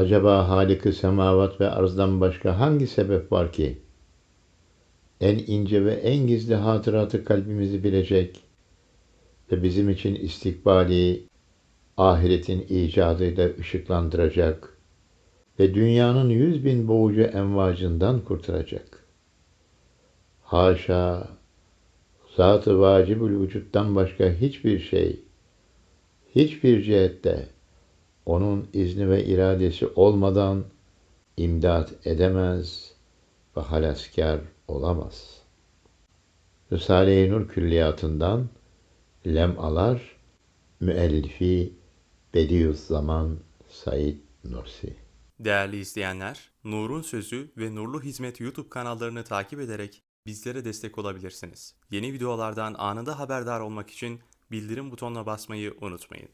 Acaba Halik-i semavat ve arzdan başka hangi sebep var ki? En ince ve en gizli hatıratı kalbimizi bilecek ve bizim için istikbali ahiretin icadıyla ışıklandıracak ve dünyanın yüz bin boğucu envacından kurtaracak. Haşa, zat-ı vacibül vücuttan başka hiçbir şey, hiçbir cihette onun izni ve iradesi olmadan imdat edemez ve halaskar olamaz. Risale-i Nur külliyatından lemalar müellifi Bediüzzaman Said Nursi. Değerli izleyenler, Nur'un Sözü ve Nurlu Hizmet YouTube kanallarını takip ederek bizlere destek olabilirsiniz. Yeni videolardan anında haberdar olmak için bildirim butonuna basmayı unutmayın.